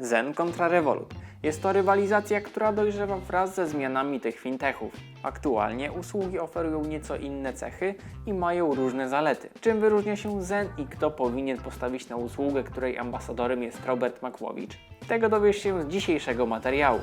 Zen kontra Revolut. Jest to rywalizacja, która dojrzewa wraz ze zmianami tych fintechów. Aktualnie usługi oferują nieco inne cechy i mają różne zalety. Czym wyróżnia się Zen i kto powinien postawić na usługę, której ambasadorem jest Robert Makłowicz? Tego dowiesz się z dzisiejszego materiału.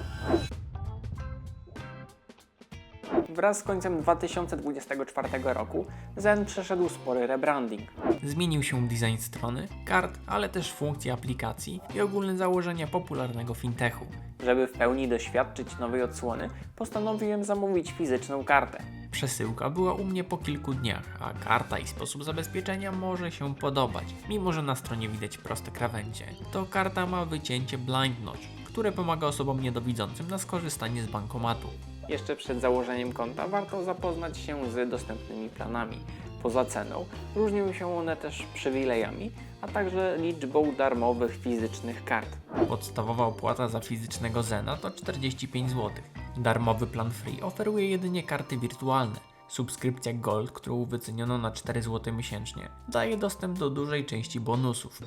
Wraz z końcem 2024 roku Zen przeszedł spory rebranding. Zmienił się design strony, kart, ale też funkcje aplikacji i ogólne założenia popularnego fintechu. Żeby w pełni doświadczyć nowej odsłony, postanowiłem zamówić fizyczną kartę. Przesyłka była u mnie po kilku dniach, a karta i sposób zabezpieczenia może się podobać, mimo że na stronie widać proste krawędzie. To karta ma wycięcie blind notch, które pomaga osobom niedowidzącym na skorzystanie z bankomatu. Jeszcze przed założeniem konta warto zapoznać się z dostępnymi planami. Poza ceną różnią się one też przywilejami, a także liczbą darmowych fizycznych kart. Podstawowa opłata za fizycznego Zena to 45 zł. Darmowy plan Free oferuje jedynie karty wirtualne. Subskrypcja Gold, którą wyceniono na 4 zł miesięcznie, daje dostęp do dużej części bonusów.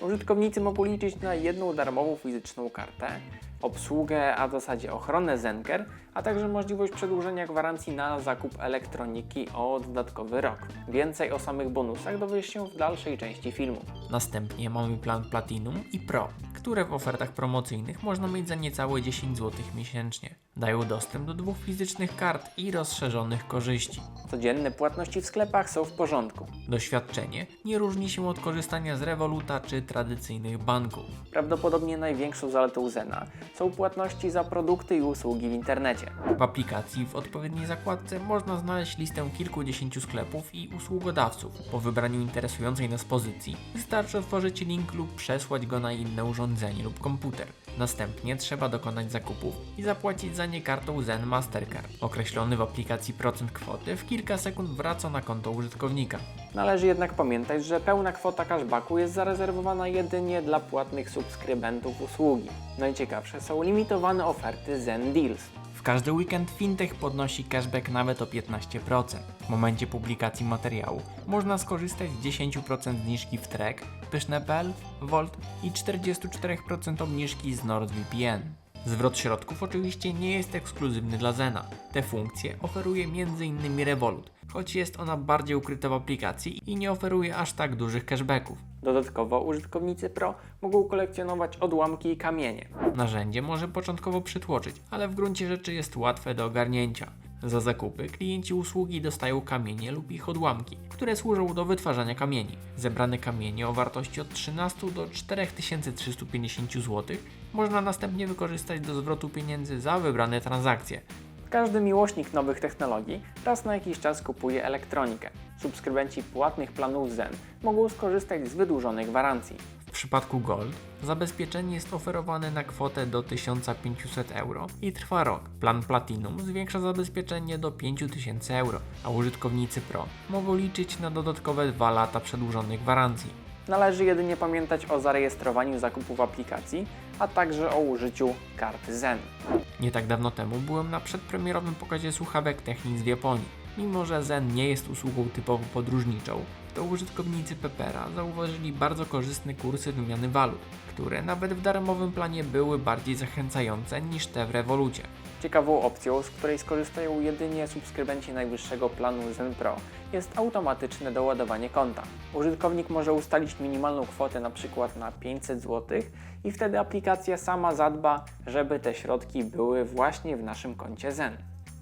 Użytkownicy mogą liczyć na jedną darmową fizyczną kartę, obsługę, a w zasadzie ochronę Zenker, a także możliwość przedłużenia gwarancji na zakup elektroniki o dodatkowy rok. Więcej o samych bonusach dowiesz się w dalszej części filmu. Następnie mamy plan Platinum i Pro, które w ofertach promocyjnych można mieć za niecałe 10 zł miesięcznie. Dają dostęp do dwóch fizycznych kart i rozszerzonych korzyści. Codzienne płatności w sklepach są w porządku. Doświadczenie nie różni się od korzystania z Revoluta czy tradycyjnych banków. Prawdopodobnie największą zaletą Zena są płatności za produkty i usługi w internecie. W aplikacji w odpowiedniej zakładce można znaleźć listę kilkudziesięciu sklepów i usługodawców. Po wybraniu interesującej nas pozycji wystarczy otworzyć link lub przesłać go na inne urządzenie lub komputer. Następnie trzeba dokonać zakupów i zapłacić za kartą Zen Mastercard. Określony w aplikacji procent kwoty w kilka sekund wraca na konto użytkownika. Należy jednak pamiętać, że pełna kwota cashbacku jest zarezerwowana jedynie dla płatnych subskrybentów usługi. Najciekawsze są limitowane oferty Zen Deals. W każdy weekend fintech podnosi cashback nawet o 15%. W momencie publikacji materiału można skorzystać z 10% zniżki w Trek, Pyszne.pl, Volt i 44% obniżki z NordVPN. Zwrot środków oczywiście nie jest ekskluzywny dla Zena. Te funkcje oferuje m.in. Revolut, choć jest ona bardziej ukryta w aplikacji i nie oferuje aż tak dużych cashbacków. Dodatkowo użytkownicy Pro mogą kolekcjonować odłamki i kamienie. Narzędzie może początkowo przytłoczyć, ale w gruncie rzeczy jest łatwe do ogarnięcia. Za zakupy klienci usługi dostają kamienie lub ich odłamki, które służą do wytwarzania kamieni. Zebrane kamienie o wartości od 13 do 4350 zł można następnie wykorzystać do zwrotu pieniędzy za wybrane transakcje. Każdy miłośnik nowych technologii raz na jakiś czas kupuje elektronikę. Subskrybenci płatnych planów Zen mogą skorzystać z wydłużonej gwarancji. Przypadku Gold zabezpieczenie jest oferowane na kwotę do 1500 euro i trwa rok. Plan Platinum zwiększa zabezpieczenie do 5000 euro, a użytkownicy Pro mogą liczyć na dodatkowe 2 lata przedłużonej gwarancji. Należy jedynie pamiętać o zarejestrowaniu zakupu w aplikacji, a także o użyciu karty Zen. Nie tak dawno temu byłem na przedpremierowym pokazie słuchawek Technics w Japonii. Mimo, że Zen nie jest usługą typowo podróżniczą, to użytkownicy Pepera zauważyli bardzo korzystne kursy wymiany walut, które nawet w darmowym planie były bardziej zachęcające niż te w Revolucie. Ciekawą opcją, z której skorzystają jedynie subskrybenci najwyższego planu Zen Pro, jest automatyczne doładowanie konta. Użytkownik może ustalić minimalną kwotę np. na 500 zł i wtedy aplikacja sama zadba, żeby te środki były właśnie w naszym koncie Zen.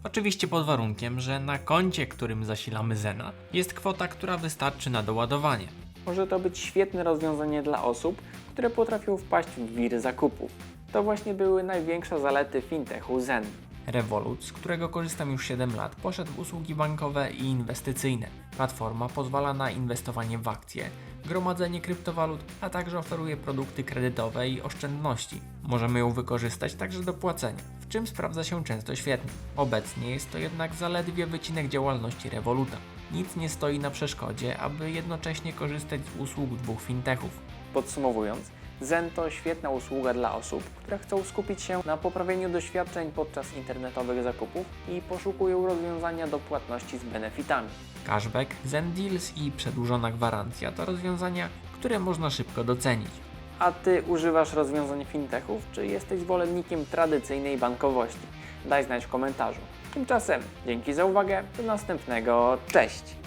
Oczywiście pod warunkiem, że na koncie, którym zasilamy Zena, jest kwota, która wystarczy na doładowanie. Może to być świetne rozwiązanie dla osób, które potrafią wpaść w wir zakupów. To właśnie były największe zalety fintechu Zen. Revolut, z którego korzystam już 7 lat, poszedł w usługi bankowe i inwestycyjne. Platforma pozwala na inwestowanie w akcje, gromadzenie kryptowalut, a także oferuje produkty kredytowe i oszczędności. Możemy ją wykorzystać także do płacenia, w czym sprawdza się często świetnie. Obecnie jest to jednak zaledwie wycinek działalności Revoluta. Nic nie stoi na przeszkodzie, aby jednocześnie korzystać z usług dwóch fintechów. Podsumowując, Zen to świetna usługa dla osób, które chcą skupić się na poprawieniu doświadczeń podczas internetowych zakupów i poszukują rozwiązania do płatności z benefitami. Cashback, Zen Deals i przedłużona gwarancja to rozwiązania, które można szybko docenić. A Ty używasz rozwiązań fintechów, czy jesteś zwolennikiem tradycyjnej bankowości? Daj znać w komentarzu. Tymczasem dzięki za uwagę, do następnego, cześć!